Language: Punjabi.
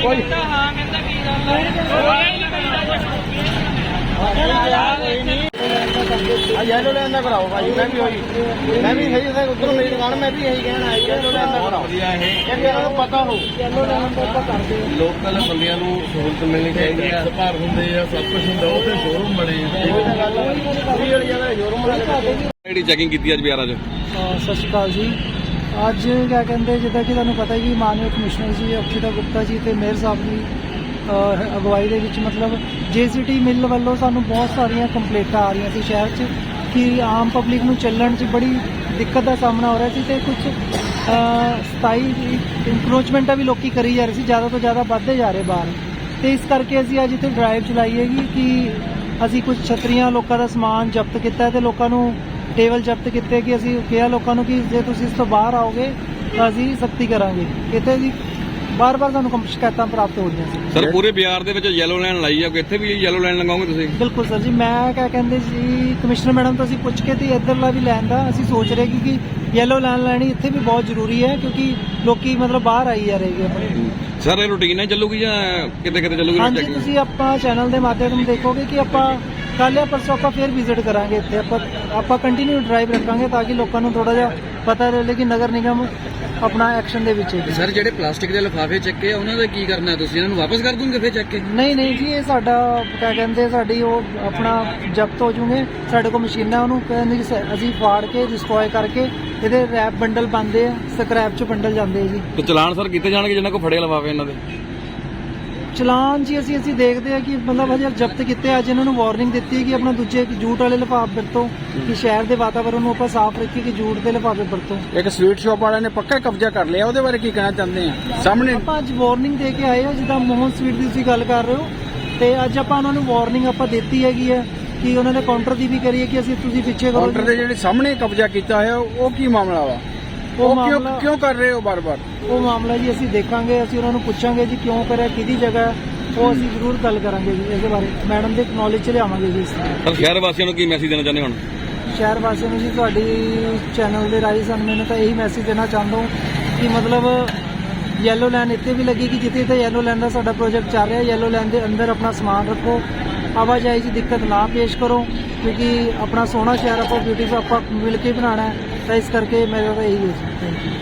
ਕਹਿੰਦਾ ਹਾਂ ਕਹਿੰਦਾ ਕੀ ਗੱਲ ਹੈ ਆ ਯੈਲੋ ਲੈਣ ਦਾ ਕਰਾਓ ਭਾਈ ਮੈਂ ਵੀ ਹੋਈ ਮੈਂ ਵੀ ਸਹੀ ਸਹੀ ਉਧਰੋਂ ਮੇਰੀ ਦੁਕਾਨ ਮੈਂ ਵੀ ਇਹੀ ਕਹਿਣਾ ਹੈ ਯੈਲੋ ਲੈਣ ਦਾ ਕਰਾਓ। ਵਧੀਆ ਇਹ। ਇਹਨਾਂ ਨੂੰ ਪਤਾ ਹੋ ਯੈਲੋ ਲੈਣ ਦਾ ਆਪਾਂ ਕਰਦੇ ਹਾਂ। ਲੋਕਲ ਬੰਦਿਆਂ ਨੂੰ ਸਹੂਲਤ ਮਿਲਣੀ ਚਾਹੀਦੀ ਆ ਭਾਰ ਹੁੰਦੇ ਆ ਸਭ ਕੁਝ ਹੁੰਦਾ ਸ਼ੋਰੂਮ ਬਣੇ ਇਹ ਤਾਂ ਗੱਲ ਹੈ ਪੂਰੀ ਵਾਲੀ ਜਗ੍ਹਾ ਸ਼ੋਰੂਮ ਵਾਲੇ ਪਾਸੇ ਜਿਹੜੀ ਚੈਕਿੰਗ ਕੀਤੀ ਅੱਜ ਬਿਆਰਾਂ 'ਚ? ਅ, ਸਤਿ ਸ਼੍ਰੀ ਅਕਾਲ ਜੀ। ਅੱਜ ਕਿਆ ਕਹਿੰਦੇ, ਜਿੱਦਾਂ ਕਿ ਤੁਹਾਨੂੰ ਪਤਾ ਹੀ ਕਿ ਮਾਨਯੋਗ ਕਮਿਸ਼ਨਰ ਜੀ, ਅਕਸ਼ਿਤਾ ਗੁਪਤਾ ਜੀ ਤੇ ਮੇਅਰ ਸਾਹਿਬ ਦੀ ਅਗਵਾਈ ਦੇ ਵਿੱਚ ਮਤਲਬ ਜੇਸੀਟੀ ਮਿੱਲ ਵੱਲੋਂ ਸਾਨੂੰ ਬਹੁਤ ਸਾਰੀਆਂ ਕੰਪਲੇਂਟਾਂ ਆ ਰਹੀਆਂ ਸੀ ਸ਼ਹਿਰ 'ਚ ਕਿ ਆਮ ਪਬਲਿਕ ਨੂੰ ਚੱਲਣ 'ਚ ਬੜੀ ਦਿੱਕਤ ਦਾ ਸਾਹਮਣਾ ਹੋ ਰਿਹਾ ਸੀ ਤੇ ਕੁਝ ਸਥਾਈ ਇਨਕਰੋਚਮੈਂਟਾਂ ਵੀ ਲੋਕੀ ਕਰੀ ਜਾ ਰਹੇ ਸੀ, ਜ਼ਿਆਦਾ ਤੋਂ ਜ਼ਿਆਦਾ ਵੱਧਦੇ ਜਾ ਰਹੇ ਬਾਹਰ। ਤੇ ਇਸ ਕਰਕੇ ਅਸੀਂ ਅੱਜ ਇੱਥੇ ਡਰਾਈਵ ਚਲਾਈ ਹੈਗੀ ਕਿ ਅਸੀਂ ਕੁਝ ਛਤਰੀਆਂ ਲੋਕਾਂ ਦਾ ਸਮਾਨ ਜ਼ਬਤ ਕੀਤਾ ਹੈ ਤੇ ਲੋਕਾਂ ਨੂੰ ਟੇਬਲ ਜ਼ਬਤ ਕੀਤੇ ਕਿ ਅਸੀਂ ਕਿਹਾ ਲੋਕਾਂ ਨੂੰ ਕਿ ਜੇ ਤੁਸੀਂ ਇਸ ਤੋਂ ਬਾਹਰ ਆਓਗੇ ਤਾਂ ਅਸੀਂ ਸਖਤੀ ਕਰਾਂਗੇ। ਇੱਥੇ ਜੀ ਬਾਰ-ਬਾਰ ਸਾਨੂੰ ਕੰਪ- ਸ਼ਿਕਾਇਤਾਂ ਪ੍ਰਾਪਤ ਹੋ ਰਹੀਆਂ ਸੀ। ਸਰ ਪੂਰੇ ਬਿਆਰ ਦੇ ਵਿੱਚ ਯੈਲੋ ਲਾਈਨ ਲਾਈ ਆ ਇੱਥੇ ਵੀ ਯੈਲੋ ਲਾਈਨ ਲਗਾਓਗੇ ਤੁਸੀਂ? ਬਿਲਕੁਲ ਸਰ ਜੀ ਮੈਂ ਕਿਆ ਕਹਿੰਦੇ ਸੀ ਕਮਿਸ਼ਨਰ ਮੈਡਮ ਤੋਂ ਅਸੀਂ ਪੁੱਛ ਕੇ ਤੇ ਇੱਧਰਲਾ ਵੀ ਲੈਣ ਦਾ ਅਸੀਂ ਸੋਚ ਰਹੇ ਕਿ ਕਿ ਯੈਲੋ ਲਾਈਨ ਲੈਣੀ ਇੱਥੇ ਵੀ ਬਹੁਤ ਜ਼ਰੂਰੀ ਹੈ ਕਿਉਂਕਿ ਲੋਕੀ ਮਤਲਬ ਬਾਹਰ ਆਈ ਜਾ ਰਹੇਗੇ ਆਪਣੇ ਸਰ ਇਹ ਰੂਟੀਨ ਨਾਲ ਚੱਲੂਗੀ ਜਾਂ ਕਿਤੇ ਕਿਤੇ ਚੱਲੂਗੀ ਹਾਂਜੀ? ਤੁਸੀਂ ਆਪਾਂ ਚੈਨਲ ਦੇ ਮਾਧਿਅਮ ਤੋਂ ਦੇਖੋਗੇ ਕਿ ਆਪਾਂ ਕੱਲ੍ਹ ਜਾਂ ਪਰਸੋਂ ਆਪਾਂ ਫੇਰ ਵਿਜ਼ਿਟ ਕਰਾਂਗੇ ਇੱਥੇ। ਆਪਾਂ ਆਪਾਂ ਕੰਟੀਨਿਊ ਡਰਾਈਵ ਰੱਖਾਂਗੇ ਤਾਂ ਕਿ ਲੋਕਾਂ ਨੂੰ ਥੋੜਾ ਜਿਹਾ ਪਤਾ ਰਹੇ ਕਿ ਨਗਰ ਨਿਗਮ ਆਪਣਾ ਐਕਸ਼ਨ ਦੇ ਵਿੱਚ ਹੈ ਸਰ ਜਿਹੜੇ ਪਲਾਸਟਿਕ ਦੇ ਲਿਫਾਫੇ ਚੱਕੇ ਆ ਉਹਨਾਂ ਦਾ ਕੀ ਕਰਨਾ ਤੁਸੀਂ? ਇਹਨਾਂ ਨੂੰ ਵਾਪਸ ਕਰ ਦੂੰਗੇ ਫਿਰ ਚੱਕ ਕੇ? ਨਹੀਂ ਨਹੀਂ ਜੀ ਇਹ ਸਾਡਾ ਕਿਆ ਕਹਿੰਦੇ ਸਾਡੀ ਉਹ ਆਪਣਾ ਜ਼ਬਤ ਹੋ ਜੂਗੇ। ਸਾਡੇ ਕੋਲ ਮਸ਼ੀਨਾਂ ਉਹਨੂੰ ਕਹਿੰਦੇ ਅਸੀਂ ਫਾੜ ਕੇ ਡਿਸਟਰੋਏ ਕਰਕੇ ਇਹਦੇ ਰੈਪ ਬੰਡਲ ਬੰਦੇ ਆ ਸਕ੍ਰੈਪ ਚ ਬੰਡਲ ਜਾਂਦੇ ਆ ਜੀ। ਤੇ ਚਲਾਨ ਸਰ ਕੀਤੇ ਜਾਣਗੇ ਜਿਨ੍ਹਾਂ ਕੋ ਫੜੇ ਲਵਾਵੇ ਇਹਨਾਂ ਦੇ? ਚਲਾਨ ਜੀ ਅਸੀਂ ਅਸੀਂ ਦੇਖਦੇ ਆ ਕਿ ਮਤਲਬ ਹਜੇ ਜ਼ਬਤ ਕੀਤੇ ਅੱਜ ਇਹਨਾਂ ਨੂੰ ਵਾਰਨਿੰਗ ਦਿੱਤੀ ਹੈ ਕਿ ਆਪਣਾ ਦੂਜੇ ਜੂਟ ਵਾਲੇ ਲਿਫਾਫੇ ਵਰਤੋ ਕਿ ਸ਼ਹਿਰ ਦੇ ਵਾਤਾਵਰਣ ਨੂੰ ਆਪਾਂ ਸਾਫ਼ ਰੱਖੀਏ ਕਿ ਜੂਟ ਦੇ ਲਿਫਾਫੇ ਵਰਤੋ। ਇੱਕ ਸਵੀਟ ਸ਼ਾਪ ਵਾਲਿਆਂ ਨੇ ਪੱਕਾ ਕਬਜ਼ਾ ਕਰ ਲਿਆ। ਉਹਦੇ ਬਾਰੇ ਕੀ ਕਹਿਣਾ ਚਾਹੁੰਦੇ ਆ? ਸਾਹਮਣੇ ਆਪਾਂ ਅੱਜ ਵਾਰਨਿੰਗ ਦੇ ਕੇ ਆਏ ਆ ਜਿੱਦਾਂ ਮੋਹਨ ਸਵੀਟ ਦੀ ਤੁਸੀਂ ਗੱਲ ਕਰ ਰਹੇ ਹੋ। ਤੇ ਅੱਜ ਆਪਾਂ ਉਹਨਾਂ ਨੂੰ ਵਾਰਨਿੰਗ ਆਪਾਂ ਦਿੱਤੀ ਹੈਗੀ ਹੈ ਕਿ ਉਹਨਾਂ ਨੇ ਕਾਊਂਟਰ ਦੀ ਵੀ ਕਰੀ ਹੈ ਕਿ ਅਸੀਂ ਤੁਸੀਂ ਪਿੱਛੇ ਕਰੋ ਕਾਊਂਟਰ ਦੇ ਜਿਹੜੇ ਸਾਹਮਣੇ ਕਬਜ਼ਾ ਕੀਤਾ ਹੋਇਆ ਉਹ ਕੀ ਮਾਮਲਾ ਵਾ? ਉਹ ਕਿਉਂ ਕਿਉਂ ਕਰ ਰਹੇ ਹੋ ਬਾਰ-ਬਾਰ? ਉਹ ਮਾਮਲਾ ਜੀ ਅਸੀਂ ਦੇਖਾਂਗੇ ਅਸੀਂ ਉਹਨਾਂ ਨੂੰ ਪੁੱਛਾਂਗੇ ਜੀ ਕਿਉਂ ਕਰਿਆ ਕਿਹਦੀ ਜਗ੍ਹਾ ਹੈ, ਉਹ ਅਸੀਂ ਜ਼ਰੂਰ ਗੱਲ ਕਰਾਂਗੇ ਜੀ ਇਹਦੇ ਬਾਰੇ। ਮੈਡਮ ਦੇ ਨੌਲੇਜ ਚ ਲਿਆਵਾਂਗੇ ਜੀ ਇਸ ਨੂੰ। ਸਰ ਸ਼ਹਿਰ ਵਾਸੀਆਂ ਨੂੰ ਕੀ ਮੈਸੇਜ ਦੇਣਾ ਚਾਹੁੰਦੇ ਹੁਣ? ਸ਼ਹਿਰ ਵਾਸੀਆਂ ਨੂੰ ਜੀ ਤੁਹਾਡੀ ਚੈਨਲ ਦੇ ਰਾਹੀਂ ਸਾਨੂੰ ਮੈਨੂੰ ਤਾਂ ਇਹੀ ਮੈਸੇਜ ਦੇਣਾ ਚਾਹੁੰਦਾ ਹਾਂ ਕਿ ਮਤਲਬ ਯੈਲੋ ਲਾਈਨ ਇੱਥੇ ਵੀ ਲੱਗੇਗੀ ਜਿੱਥੇ ਤੇ ਯੈਲੋ ਲਾਈਨ ਦਾ ਸਾਡਾ ਪ੍ਰੋਜੈਕਟ ਚੱਲ ਰਿਹਾ ਯੈਲੋ ਲਾਈਨ ਦੇ ਅੰਦਰ ਆਪਣਾ ਸਮਾਨ ਰੱਖੋ ਆਵਾਜਾਈ 'ਚ ਦਿੱਕਤ ਨਾ ਪੇਸ਼ ਕਰੋ। ਕਿਉਂਕਿ ਆਪਣਾ ਸੋਹਣਾ ਸ਼ਹਿਰ ਆਪਾਂ ਬਿਊਟੀਫੁਲ ਆਪਾਂ ਮਿਲ ਕੇ ਬਣਾਉਣਾ ਹੈ, ਤਾਂ ਇਸ ਕਰਕੇ ਮੇਰਾ ਤਾਂ ਇਹੀ ਹੈ ਜੀ। Thank you